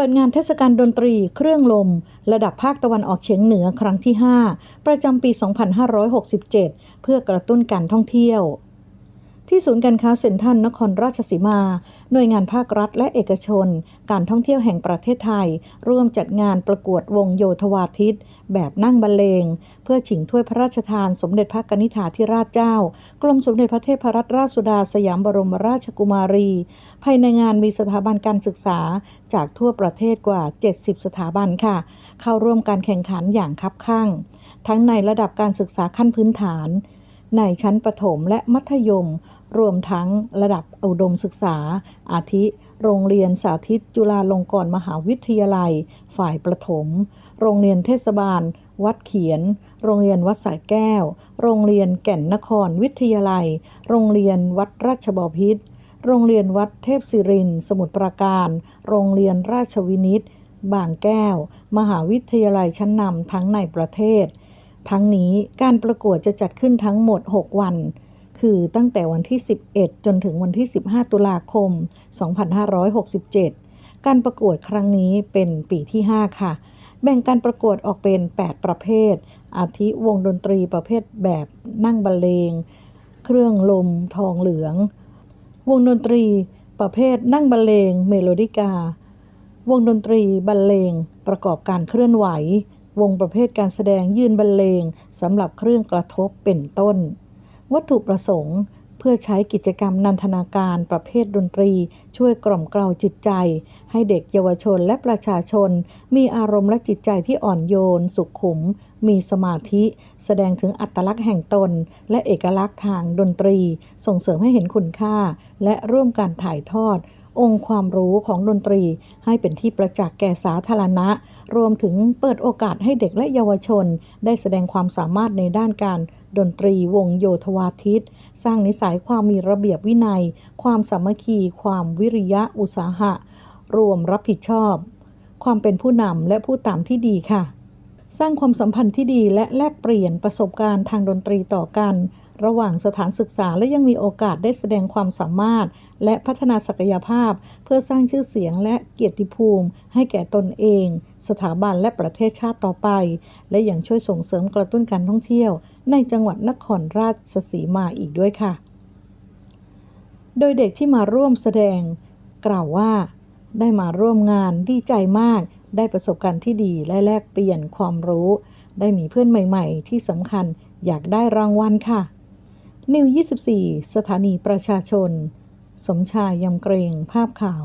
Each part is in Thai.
ปิดงานเทศกาลดนตรีเครื่องลม ระดับภาคตะวันออกเฉียงเหนือครั้งที่ 5 ประจำปี 2567 เพื่อกระตุ้นการท่องเที่ยว ที่ศูนย์การค้าเซ็นทรัลนครราชสีมา หน่วยงานภาครัฐและเอกชน การท่องเที่ยวแห่งประเทศไทย ร่วมจัดงานประกวดวงโยธวาทิต แบบนั่งบรรเลง เพื่อชิงถ้วยพระราชทานสมเด็จพระกนิษฐาธิราชเจ้า กรมสมเด็จพระเทพรัตนราชสุดาสยามบรมราชกุมารี ภายในงานมีสถาบันการศึกษาจากทั่วประเทศกว่า 70 สถาบันค่ะ เข้าร่วมการแข่งขันอย่างคับคั่งทั้งในระดับการศึกษาขั้นพื้นฐาน ในชั้นประถมและมัธยม รวมทั้งระดับอุดมศึกษา อาทิ โรงเรียนสาธิตจุฬาลงกรณ์มหาวิทยาลัย ฝ่ายประถม โรงเรียนเทศบาล วัดเขียน โรงเรียนวัดสายแก้ว โรงเรียนแก่นนครวิทยาลัย โรงเรียนวัดราชบพิตรโรงเรียนวัดเทพศิริน สมุทรปราการ โรงเรียนราชวินิตบางแก้ว มหาวิทยาลัยชั้นนำทั้งในประเทศ ทั้งนี้การประกวดจะจัดขึ้นทั้งหมด 6 วัน คือตั้งแต่วันที่ 11 จนถึงวันที่ 15 ตุลาคม 2567 การประกวดครั้งนี้เป็นปีที่ 5 ค่ะ แบ่งการประกวดออกเป็น 8 ประเภท อาทิวงดนตรีประเภทแบบนั่งบรรเลง เครื่องลมทองเหลือง วงดนตรีประเภทนั่งบรรเลงเมโลดิกา วงดนตรีบรรเลงประกอบการเคลื่อนไหว วงประเภทการแสดงยืนบรรเลงสำหรับเครื่องกระทบเป็นต้น วัตถุประสงค์เพื่อใช้กิจกรรมนันทนาการประเภทดนตรี ช่วยกล่อมเกลาจิตใจ ให้เด็กเยาวชนและประชาชน มีอารมณ์และจิตใจที่อ่อนโยน สุขุม มีสมาธิ แสดงถึงอัตลักษณ์แห่งตน และเอกลักษณ์ทางดนตรี ส่งเสริมให้เห็นคุณค่า และร่วมการถ่ายทอด องค์ความรู้ของดนตรี ให้เป็นที่ประจักษ์แก่สาธารณะ รวมถึงเปิดโอกาสให้เด็กและเยาวชน ได้แสดงความสามารถในด้านการดนตรีวงโยธวาทิต สร้างนิสัยความมีระเบียบวินัย ความสามัคคี ความวิริยะอุตสาหะ รวมรับผิดชอบ ความเป็นผู้นำและผู้ตามที่ดีค่ะ สร้างความสัมพันธ์ที่ดีและแลกเปลี่ยนประสบการณ์ทางดนตรีต่อกัน ระหว่างสถานศึกษาและยังมีโอกาสได้แสดงความสามารถ และพัฒนาศักยภาพ เพื่อสร้างชื่อเสียงและเกียรติภูมิ ให้แก่ตนเอง สถาบันและประเทศชาติต่อไป และยังช่วยส่งเสริมกระตุ้นการท่องเที่ยว ในจังหวัดนครราชสีมาอีกด้วยค่ะ โดยเด็กที่มาร่วมแสดง กล่าวว่า ได้มาร่วมงานดีใจมาก ได้ประสบการณ์ที่ดีและแลกเปลี่ยนความรู้ ได้มีเพื่อนใหม่ ๆ ที่สำคัญอยากได้รางวัลค่ะ นิว 24 สถานีประชาชน สมชายยำเกรงภาพข่าว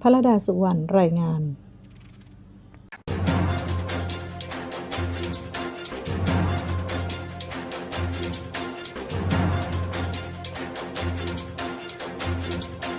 พระดาสุวรรณรายงาน